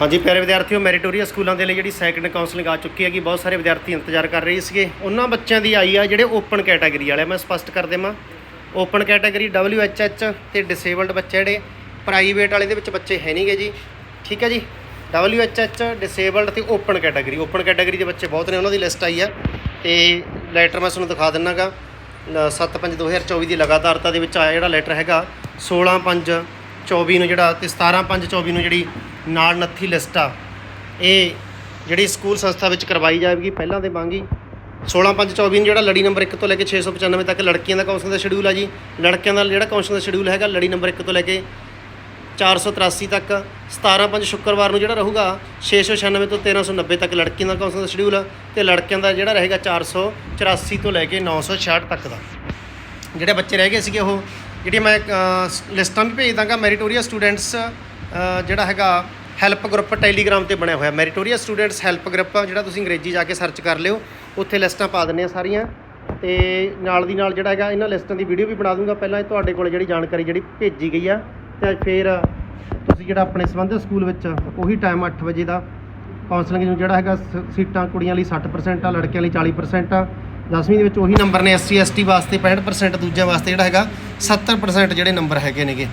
ਹਾਂਜੀ, ਪਿਆਰੇ ਵਿਦਿਆਰਥੀਓ, ਮੈਰੀਟੋਰੀਆ ਸਕੂਲਾਂ ਦੇ ਲਈ ਜਿਹੜੀ ਸੈਕੰਡ ਕਾਉਂਸਲਿੰਗ ਆ ਚੁੱਕੀ ਹੈਗੀ, ਬਹੁਤ ਸਾਰੇ ਵਿਦਿਆਰਥੀ ਇੰਤਜ਼ਾਰ ਕਰ ਰਹੇ ਸੀਗੇ। ਉਹਨਾਂ ਬੱਚਿਆਂ ਦੀ ਆਈ ਆ ਜਿਹੜੇ ਓਪਨ ਕੈਟਾਗਰੀ ਵਾਲੇ ਮੈਂ ਸਪਸ਼ਟ ਕਰ ਦੇਵਾਂ। ਓਪਨ ਕੈਟਾਗਰੀ WHH ਤੇ ਡਿਸੇਬਲਡ ਬੱਚੇ ਜਿਹੜੇ ਪ੍ਰਾਈਵੇਟ ਵਾਲੇ ਦੇ ਵਿੱਚ ਬੱਚੇ ਹੈ ਨਹੀਂਗੇ ਜੀ। ਠੀਕ ਹੈ ਜੀ? WHH ਡਿਸੇਬਲਡ ਤੇ ਓਪਨ ਕੈਟਾਗਰੀ ਓਪਨ ਕੈਟਾਗਰੀ ਦੇ ਬੱਚੇ ਬਹੁਤ ਨੇ, ਉਹਨਾਂ ਦੀ ਲਿਸਟ ਆਈ ਆ। ਤੇ ਲੈਟਰ ਮੈਂ ਤੁਹਾਨੂੰ ਦਿਖਾ ਦਿੰਨਾਗਾ। 7/5/2024 ਦੀ ਲਗਾਤਾਰਤਾ ਦੇ ਵਿੱਚ ਆਇਆ ਜਿਹੜਾ ਲੈਟਰ ਹੈਗਾ 16/5/24 ਨੂੰ ਜਿਹੜਾ ਤੇ 17/5/24 ਨੂੰ ਜਿਹੜੀ ਨਾਲ ਨੱਥੀ ਲਿਸਟ। ਆ ਇਹ ਜਿਹੜੀ ਸਕੂਲ ਸੰਸਥਾ ਵਿੱਚ ਕਰਵਾਈ ਜਾਵੇਗੀ, ਪਹਿਲਾਂ ਦੇ ਮੰਗੀ 16/5/24 ਨੂੰ ਜਿਹੜਾ ਲੜੀ ਨੰਬਰ 1 ਤੋਂ ਲੈ ਕੇ 695 ਤੱਕ ਲੜਕੀਆਂ ਦਾ ਕੌਂਸਲ ਦਾ ਸ਼ਡਿਊਲ ਆ ਜੀ। ਲੜਕਿਆਂ ਦਾ ਜਿਹੜਾ ਕੌਂਸਲ ਦਾ ਸ਼ਡਿਊਲ ਹੈਗਾ, ਲੜੀ ਨੰਬਰ 1 ਤੋਂ ਲੈ ਕੇ 483 ਤੱਕ। 17/5 ਸ਼ੁੱਕਰਵਾਰ ਨੂੰ ਜਿਹੜਾ ਰਹੂਗਾ 696 ਤੋਂ 1390 ਤੱਕ ਲੜਕੀਆਂ ਦਾ ਕੌਂਸਲ ਦਾ ਸ਼ਡਿਊਲ ਆ ਤੇ ਲੜਕਿਆਂ ਦਾ ਜਿਹੜਾ ਰਹੇਗਾ 484 ਤੋਂ ਲੈ ਕੇ 966 ਤੱਕ ਦਾ। ਜਿਹੜੇ ਬੱਚੇ ਰਹਿ ਗਏ ਸੀਗੇ ਉਹ, ਜਿਹੜੀਆਂ ਮੈਂ ਲਿਸਟਾਂ ਵੀ ਭੇਜ ਦਾਂਗਾ। ਮੈਰੀਟੋਰੀਆ ਸਟੂਡੈਂਟਸ ਜਿਹੜਾ ਹੈਗਾ ਹੈਲਪ ਗਰੁੱਪ ਟੈਲੀਗ੍ਰਾਮ ਤੇ ਬਣਿਆ ਹੋਇਆ। ਮੈਰੀਟੋਰੀਅਸ ਸਟੂਡੈਂਟਸ ਹੈਲਪ ਗਰੁੱਪ ਆ, ਜਿਹੜਾ ਤੁਸੀਂ ਅੰਗਰੇਜ਼ੀ ਜਾ ਕੇ ਸਰਚ ਕਰ ਲਿਓ। ਉੱਥੇ ਲਿਸਟਾਂ ਪਾ ਦਿੰਨੇ ਆ ਸਾਰੀਆਂ। ਤੇ ਨਾਲ ਦੀ ਨਾਲ ਜਿਹੜਾ ਹੈਗਾ, ਇਹਨਾਂ ਲਿਸਟਾਂ ਦੀ ਵੀਡੀਓ ਵੀ ਬਣਾ ਦੂੰਗਾ। ਪਹਿਲਾਂ ਇਹ ਤੁਹਾਡੇ ਕੋਲ ਜਿਹੜੀ ਜਾਣਕਾਰੀ ਜਿਹੜੀ ਭੇਜੀ ਗਈ ਆ, ਤੇ ਫਿਰ ਤੁਸੀਂ ਜਿਹੜਾ ਆਪਣੇ ਸੰਬੰਧਿਤ ਸਕੂਲ ਵਿੱਚ, ਉਹੀ ਟਾਈਮ 8 ਵਜੇ ਦਾ ਕਾਉਂਸਲਿੰਗ ਨੂੰ ਜਿਹੜਾ ਹੈਗਾ, ਸ- ਸੀਟਾਂ ਕੁੜੀਆਂ ਲਈ 60% ਆ, ਲੜਕਿਆਂ ਲਈ 40% ਆ। 10ਵੀਂ ਦੇ ਵਿੱਚ ਉਹੀ ਨੰਬਰ ਨੇ ਐਸਸੀ ਐਸਟੀ ਵਾਸਤੇ 65% ਦੂਜਿਆਂ ਵਾਸਤੇ ਜਿਹੜਾ ਹੈਗਾ 70% ਜਿਹੜੇ ਨੰਬਰ ਹੈਗੇ ਨੇਗੇ।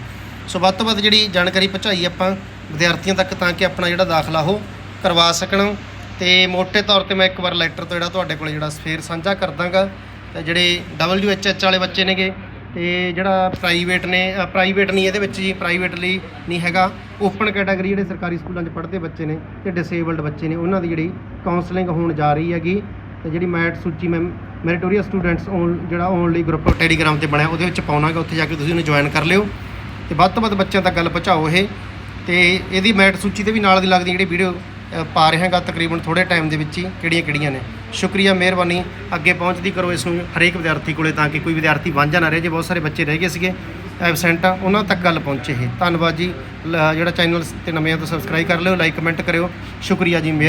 ਸੋ ਵੱਧ ਤੋਂ ਵੱਧ ਜਿਹੜੀ ਜਾਣਕਾਰੀ ਪਹੁੰਚਾਈ ਆਪਾਂ ਵਿਦਿਆਰਥੀਆਂ ਤੱਕ ਤਾਂ ਕਿ ਆਪਣਾ ਜਿਹੜਾ ਦਾਖਲਾ ਉਹ ਕਰਵਾ ਸਕਣ। ਤੇ ਮੋٹے ਤੌਰ ਤੇ ਮੈਂ ਇੱਕ ਵਾਰ ਲੈਟਰ ਤੋਂ ਜਿਹੜਾ ਤੁਹਾਡੇ ਕੋਲ ਜਿਹੜਾ ਫੇਰ ਸਾਂਝਾ ਕਰ ਦਾਂਗਾ। ਤੇ ਜਿਹੜੇ WHH ਵਾਲੇ ਬੱਚੇ ਨੇਗੇ, ਤੇ ਜਿਹੜਾ ਪ੍ਰਾਈਵੇਟ ਨੇ ਪ੍ਰਾਈਵੇਟ ਨਹੀਂ, ਇਹਦੇ ਵਿੱਚ ਜੀ ਪ੍ਰਾਈਵੇਟ ਲਈ ਨਹੀਂ ਹੈਗਾ। ਓਪਨ ਕੈਟਾਗਰੀ ਜਿਹੜੇ ਸਰਕਾਰੀ ਸਕੂਲਾਂ 'ਚ ਪੜ੍ਹਦੇ ਬੱਚੇ ਨੇ ਤੇ ਡਿਸੇਬਲਡ ਬੱਚੇ ਨੇ, ਉਹਨਾਂ ਦੀ ਜਿਹੜੀ ਕਾਉਂਸਲਿੰਗ ਹੋਣ ਜਾ ਰਹੀ ਹੈਗੀ। ਤੇ ਜਿਹੜੀ ਮੈਟ ਸੂਚੀ ਮੈਂ ਮੈਰੀਟੋਰੀਅਸ ਸਟੂਡੈਂਟਸ ਔਨ ਜਿਹੜਾ ਆਉਣ ਲਈ ਗਰੁੱਪ ਟੈਲੀਗ੍ਰਾਮ ਤੇ ਬਣਿਆ, ਉਹਦੇ ਵਿੱਚ ਪਾਉਣਾਗਾ, ਉੱਥੇ ਜਾ ਕੇ ਤੁਸੀਂ ਉਹਨੂੰ ਜੁਆਇਨ ਕਰ ਲਿਓ। ਤੇ ਵੱਧ ਤੋਂ ਵੱਧ ਬੱਚਿਆਂ ਤੱਕ ਗੱਲ ਪਹੁੰਚਾਓ ਇਹ। ਤੇ ਇਹਦੀ ਮੈਟ ਸੂਚੀ ਤੇ ਵੀ ਨਾਲ ਦੀ ਲੱਗਦੀ ਜਿਹੜੀ ਵੀਡੀਓ ਪਾ ਰਿਹਾਗਾ ਤਕਰੀਬਨ ਥੋੜੇ ਟਾਈਮ ਦੇ ਵਿੱਚ ਹੀ ਕਿਹੜੀਆਂ ਕਿਹੜੀਆਂ ਨੇ। ਸ਼ੁਕਰੀਆ, ਮਿਹਰਬਾਨੀ। ਅੱਗੇ ਪਹੁੰਚਦੀ ਕਰੋ ਇਸ ਨੂੰ ਹਰੇਕ ਵਿਦਿਆਰਥੀ ਕੋਲੇ ਤਾਂ ਕਿ ਕੋਈ ਵਿਦਿਆਰਥੀ ਵਾਂਝਾ ਨਾ ਰਹੇ, ਜੇ ਬਹੁਤ ਸਾਰੇ ਬੱਚੇ ਰਹਿ ਗਏ ਸੀਗੇ ਐਬਸੈਂਟ ਆ, ਉਹਨਾਂ ਤੱਕ ਗੱਲ ਪਹੁੰਚੇ ਇਹ। ਧੰਨਵਾਦ ਜੀ। ਲ- ਜਿਹੜਾ ਚੈਨਲ ਤੇ ਨਵੇਂ ਆ ਤਾਂ ਸਬਸਕ੍ਰਾਈਬ ਕਰ ਲਿਓ ਲਾਈਕ ਕਮੈਂਟ ਕਰਿਓ। ਸ਼ੁਕਰੀਆ ਜੀ, ਮਿਹਰ